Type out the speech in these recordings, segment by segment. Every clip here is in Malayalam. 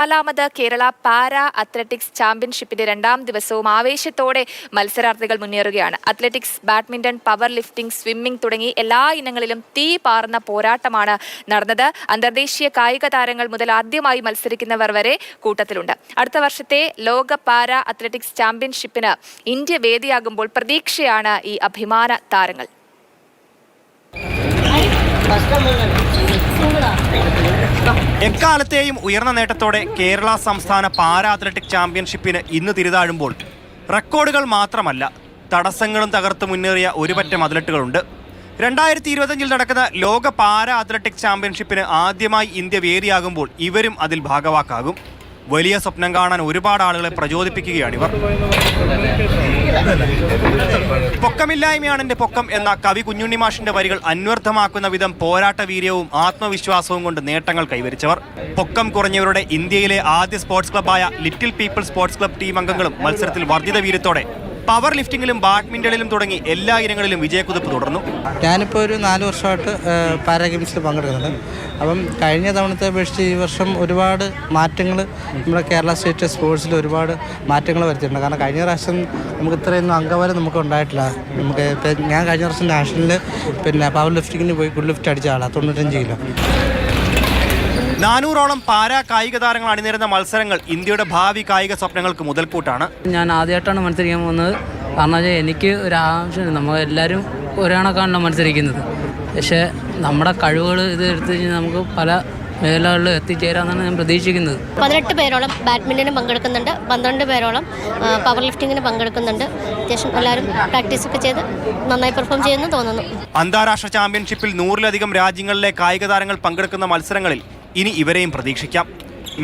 നാലാമത് കേരള പാരാ അത്ലറ്റിക്സ് ചാമ്പ്യൻഷിപ്പിന്റെ രണ്ടാം ദിവസവും ആവേശത്തോടെ മത്സരാർത്ഥികൾ മുന്നേറുകയാണ്. Athletics badminton power lifting swimming തുടങ്ങി എല്ലാ ഇനങ്ങളിലും തീ പാർന്ന പോരാട്ടമാണ് നടന്നത്. അന്തർദേശീയ കായിക താരങ്ങൾ മുതൽ ആദ്യമായി മത്സരിക്കുന്നവർ വരെ കൂട്ടത്തിലുണ്ട്. അടുത്ത വർഷത്തെ ലോക പാരാ അത്ലറ്റിക്സ് ചാമ്പ്യൻഷിപ്പിന് ഇന്ത്യ വേദിയാകുമ്പോൾ പ്രതീക്ഷയാണ് ഈ അഭിമാന താരങ്ങൾ. എക്കാലത്തെയും ഉയർന്ന നേട്ടത്തോടെ കേരള സംസ്ഥാന പാരാ അത്ലറ്റിക് ചാമ്പ്യൻഷിപ്പിന് ഇന്ന് തിരിതാഴുമ്പോൾ റെക്കോർഡുകൾ മാത്രമല്ല തടസ്സങ്ങളും തകർത്ത് മുന്നേറിയ ഒരുപറ്റം അത്ലറ്റുകളുണ്ട്. രണ്ടായിരത്തി ഇരുപത്തഞ്ചിൽ നടക്കുന്ന ലോക പാരാ അത്ലറ്റിക് ചാമ്പ്യൻഷിപ്പിന് ആദ്യമായി ഇന്ത്യ വേദിയാകുമ്പോൾ ഇവരും അതിൽ ഭാഗവാക്കാകും. വലിയ സ്വപ്നം കാണാൻ ഒരുപാട് ആളുകളെ പ്രചോദിപ്പിക്കുകയാണ് ഇവർ. പൊക്കമില്ലായ്മയാണ് എന്റെ പൊക്കം എന്ന കവി കുഞ്ഞുണ്ണി മാഷിന്റെ വരികൾ അന്വർത്ഥമാക്കുന്ന വിധം പോരാട്ട വീര്യവും ആത്മവിശ്വാസവും കൊണ്ട് നേട്ടങ്ങൾ കൈവരിച്ചവർ. പൊക്കം കുറഞ്ഞവരുടെ ഇന്ത്യയിലെ ആദ്യ സ്പോർട്സ് ക്ലബ്ബായ little people sports club team അംഗങ്ങളും മത്സരത്തിൽ വർദ്ധിത വീര്യത്തോടെ പവർ ലിഫ്റ്റിംഗിലും ബാഡ്മിന്റണിലും തുടങ്ങി എല്ലാ ഇനങ്ങളിലും വിജയക്കുതിപ്പ് തുടർന്നു. ഞാനിപ്പോൾ ഒരു നാല് വർഷമായിട്ട് പാരാ ഗെയിംസിൽ പങ്കെടുക്കുന്നുണ്ട്. അപ്പം കഴിഞ്ഞ തവണത്തെ അപേക്ഷിച്ച് ഈ വർഷം ഒരുപാട് മാറ്റങ്ങൾ നമ്മുടെ കേരള സ്റ്റേറ്റ് സ്പോർട്സിൽ ഒരുപാട് മാറ്റങ്ങൾ വരുത്തിയിട്ടുണ്ട്. കാരണം കഴിഞ്ഞ പ്രാവശ്യം നമുക്ക് ഇത്രയൊന്നും അംഗവരെ നമുക്ക് ഉണ്ടായിട്ടില്ല. നമുക്ക് ഞാൻ കഴിഞ്ഞ വർഷം നാഷണലിൽ പിന്നെ പവർ ലിഫ്റ്റിങ്ങിന് പോയി ഗുഡ് ലിഫ്റ്റ് അടിച്ച ആളാണ് തൊണ്ണൂറ്റഞ്ച് കിലോ. നാനൂറോളം പാരാ കായിക താരങ്ങൾ അണിനിരുന്ന മത്സരങ്ങൾ ഇന്ത്യയുടെ ഭാവി കായിക സ്വപ്നങ്ങൾക്ക് മുതൽക്കൂട്ടാണ്. ഞാൻ ആദ്യമായിട്ടാണ് മത്സരിക്കാൻ പോകുന്നത്. കാരണം വെച്ചാൽ എനിക്ക് ഒരു ആവശ്യമുണ്ട് നമ്മൾ എല്ലാവരും ഒരേ കണക്കാണല്ലോ മത്സരിക്കുന്നത്. പക്ഷേ നമ്മുടെ കഴിവുകൾ ഇത് എടുത്തു കഴിഞ്ഞാൽ നമുക്ക് പല മേഖലകളിലും എത്തിച്ചേരാമെന്നാണ് ഞാൻ പ്രതീക്ഷിക്കുന്നത്. പതിനെട്ട് പേരോളം ബാഡ്മിന്റന് പങ്കെടുക്കുന്നുണ്ട്. പന്ത്രണ്ട് പേരോളം പവർ ലിഫ്റ്റിങ്ങിന് പങ്കെടുക്കുന്നുണ്ട്. അത്യാവശ്യം എല്ലാവരും പ്രാക്ടീസ് ഒക്കെ ചെയ്ത് നന്നായി പെർഫോം ചെയ്യുന്നു തോന്നുന്നു. അന്താരാഷ്ട്ര ചാമ്പ്യൻഷിപ്പിൽ നൂറിലധികം രാജ്യങ്ങളിലെ കായിക താരങ്ങൾ പങ്കെടുക്കുന്ന മത്സരങ്ങളിൽ ഇനി ഇവരെയും പ്രതീക്ഷിക്കാം.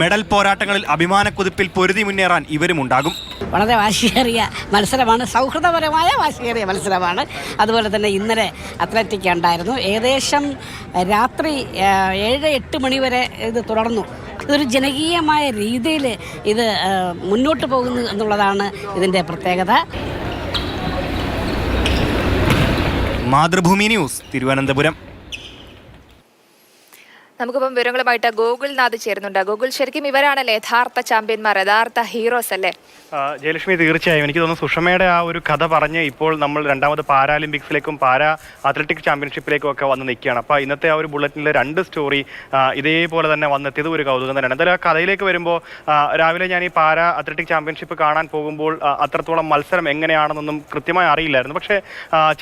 മെഡൽ പോരാട്ടങ്ങളിൽ അഭിമാനക്കുതിപ്പിൽ പൊരുതി മുന്നേറാൻ ഇവരും ഉണ്ടാകും. വളരെ വാശിയേറിയ മത്സരമാണ്. സൗഹൃദപരമായ വാശിയേറിയ മത്സരമാണ്. അതുപോലെ തന്നെ ഇന്നലെ അത്ലറ്റിക് ഉണ്ടായിരുന്നു. ഏകദേശം രാത്രി ഏഴ് എട്ട് മണി വരെ ഇത് തുടർന്നു. ഇതൊരു ജനകീയമായ രീതിയിൽ ഇത് മുന്നോട്ട് പോകുന്നു എന്നുള്ളതാണ് ഇതിന്റെ പ്രത്യേകത. മാതൃഭൂമി ന്യൂസ് തിരുവനന്തപുരം. നമുക്കിപ്പം വിവരങ്ങളുമായിട്ട് ഗോകുൽനാഥ് ചേരുന്നുണ്ട്. ഗോകുൽ ശരിക്കും ഇവരാണല്ലേ യഥാർത്ഥ ചാമ്പ്യന്മാർ യഥാർത്ഥ ഹീറോസ് അല്ലേ? ജയലക്ഷ്മി തീർച്ചയായും. എനിക്ക് തോന്നുന്നു സുഷമയുടെ ആ ഒരു കഥ പറഞ്ഞ് ഇപ്പോൾ നമ്മൾ രണ്ടാമത് പാരാലിമ്പിക്സിലേക്കും പാരാ അത്ലറ്റിക് ചാമ്പ്യൻഷിപ്പിലേക്കും ഒക്കെ വന്ന് നിൽക്കുകയാണ്. അപ്പോൾ ഇന്നത്തെ ആ ഒരു ബുള്ളറ്റിനിലെ രണ്ട് സ്റ്റോറി ഇതേപോലെ തന്നെ വന്നെത്തിയത് ഒരു കൗതുകം തന്നെയാണ്. എന്തായാലും ആ കഥയിലേക്ക് വരുമ്പോൾ രാവിലെ ഞാൻ ഈ പാരാ അത്ലറ്റിക് ചാമ്പ്യൻഷിപ്പ് കാണാൻ പോകുമ്പോൾ അത്രത്തോളം മത്സരം എങ്ങനെയാണെന്നൊന്നും കൃത്യമായി അറിയില്ലായിരുന്നു. പക്ഷേ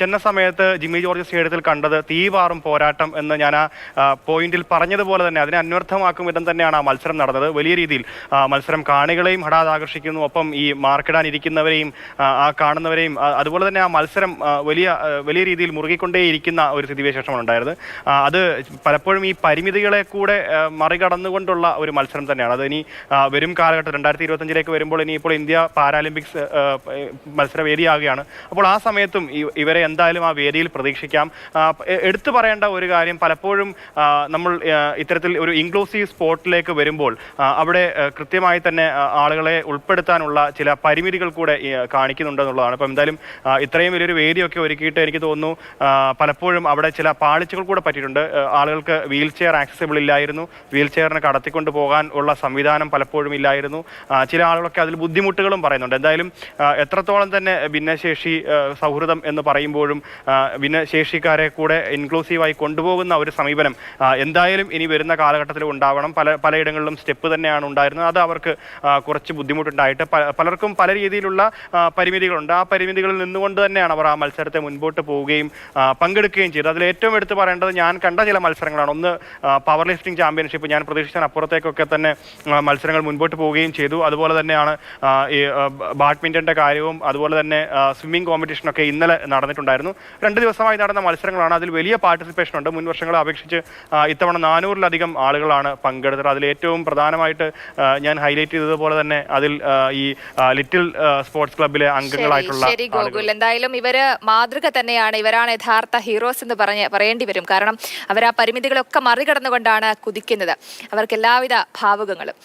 ചെന്ന സമയത്ത് ജിമ്മി ജോർജ് സ്റ്റേഡിയത്തിൽ കണ്ടത് തീവാറും പോരാട്ടം എന്ന് ഞാൻ ആ പോയിന്റിൽ പോയിന്റിൽ പറഞ്ഞതുപോലെ തന്നെ അതിനെ അന്വർത്ഥമാക്കും വിധം തന്നെയാണ് ആ മത്സരം നടന്നത്. വലിയ രീതിയിൽ മത്സരം കാണികളെയും ഹടാത് ആകർഷിക്കുന്നു. ഒപ്പം ഈ മാർക്കിടാൻ ഇരിക്കുന്നവരെയും ആ, കാണുന്നവരെയും അതുപോലെ തന്നെ ആ മത്സരം വലിയ വലിയ രീതിയിൽ മുറുകിക്കൊണ്ടേയിരിക്കുന്ന ഒരു സ്ഥിതിവിശേഷമാണ് ഉണ്ടായിരുന്നത്. അത് പലപ്പോഴും ഈ പരിമിതികളെ കൂടെ മറികടന്നുകൊണ്ടുള്ള ഒരു മത്സരം തന്നെയാണ്. അത് ഇനി വരും കാലഘട്ടം രണ്ടായിരത്തി ഇരുപത്തഞ്ചിലേക്ക് വരുമ്പോൾ ഇനി ഇപ്പോൾ ഇന്ത്യ പാരാലിമ്പിക്സ് മത്സരവേദിയാകുകയാണ് മത്സര വേദിയാകുകയാണ് അപ്പോൾ ആ സമയത്തും ഇവരെ എന്തായാലും ആ വേദിയിൽ പ്രതീക്ഷിക്കാം. എടുത്തു പറയേണ്ട ഒരു കാര്യം പലപ്പോഴും നമ്മൾ ഇത്തരത്തിൽ ഒരു ഇൻക്ലൂസീവ് സ്പോർട്ടിലേക്ക് വരുമ്പോൾ അവിടെ കൃത്യമായി തന്നെ ആളുകളെ ഉൾപ്പെടുത്താനുള്ള ചില പരിമിതികൾ കൂടെ കാണിക്കുന്നുണ്ടെന്നുള്ളതാണ് അപ്പം എന്തായാലും ഇത്രയും വലിയൊരു വേദിയൊക്കെ ഒരുക്കിയിട്ട് എനിക്ക് തോന്നുന്നു പലപ്പോഴും അവിടെ ചില പാളിച്ചകൾ കൂടെ പറ്റിയിട്ടുണ്ട്. ആളുകൾക്ക് വീൽ ചെയർ ആക്സസിബിൾ ഇല്ലായിരുന്നു. വീൽ ചെയറിനെ കടത്തിക്കൊണ്ട് പോകാൻ ഉള്ള സംവിധാനം പലപ്പോഴും ഇല്ലായിരുന്നു. ചില ആളുകളൊക്കെ അതിൽ ബുദ്ധിമുട്ടുകളും പറയുന്നുണ്ട്. എന്തായാലും എത്രത്തോളം തന്നെ ഭിന്നശേഷി സൗഹൃദം എന്ന് പറയുമ്പോഴും ഭിന്നശേഷിക്കാരെ കൂടെ ഇൻക്ലൂസീവായി കൊണ്ടുപോകുന്ന ഒരു സമീപനം ആ, എന്തായാലും ഇനി വരുന്ന കാലഘട്ടത്തിൽ ഉണ്ടാവണം. പല പലയിടങ്ങളിലും സ്റ്റെപ്പ് തന്നെയാണ് ഉണ്ടായിരുന്നത്. അത് അവർക്ക് കുറച്ച് ബുദ്ധിമുട്ടുണ്ടായിട്ട് പലർക്കും പല രീതിയിലുള്ള പരിമിതികളുണ്ട്. ആ പരിമിതികളിൽ നിന്നുകൊണ്ട് തന്നെയാണ് അവർ ആ മത്സരത്തെ മുൻപോട്ട് പോവുകയും പങ്കെടുക്കുകയും ചെയ്തത്. അതിൽ ഏറ്റവും എടുത്തു പറയേണ്ടത് ഞാൻ കണ്ട ചില മത്സരങ്ങളാണ്. ഒന്ന് പവർ ലിഫ്റ്റിംഗ് ചാമ്പ്യൻഷിപ്പ് ഞാൻ പ്രതീക്ഷിച്ചാൽ അപ്പുറത്തേക്കൊക്കെ തന്നെ മത്സരങ്ങൾ മുൻപോട്ട് പോവുകയും ചെയ്തു. അതുപോലെ തന്നെയാണ് ഈ ബാഡ്മിന്റന്റെ കാര്യവും അതുപോലെ തന്നെ സ്വിമ്മിംഗ് കോമ്പറ്റീഷനൊക്കെ ഇന്നലെ നടന്നിട്ടുണ്ടായിരുന്നു. രണ്ട് ദിവസമായി നടന്ന മത്സരങ്ങളാണ്. അതിൽ വലിയ പാർട്ടിസിപ്പേഷൻ ഉണ്ട്. മുൻ വർഷങ്ങളെ അപേക്ഷിച്ച് ഇത്തവണ നാനൂറിലധികം ആളുകളാണ് പങ്കെടുത്തത്. അതിൽ ഏറ്റവും പ്രധാനമായിട്ട് ഞാൻ ഹൈലൈറ്റ് ചെയ്തതുപോലെ തന്നെ അതിൽ ഈ ലിറ്റിൽ സ്പോർട്സ് ക്ലബിലെ അംഗങ്ങളായിട്ടുള്ള ശരി ഗോകുൽ. എന്തായാലും ഇവർ മാതൃക തന്നെയാണ്. ഇവരാണ് യഥാർത്ഥ ഹീറോസ് എന്ന് പറഞ്ഞ് പറയേണ്ടി വരും. കാരണം അവർ ആ പരിമിതികളൊക്കെ മറികടന്നുകൊണ്ടാണ് കുതിക്കുന്നത്. അവർക്ക് എല്ലാവിധ ഭാവുകങ്ങളും.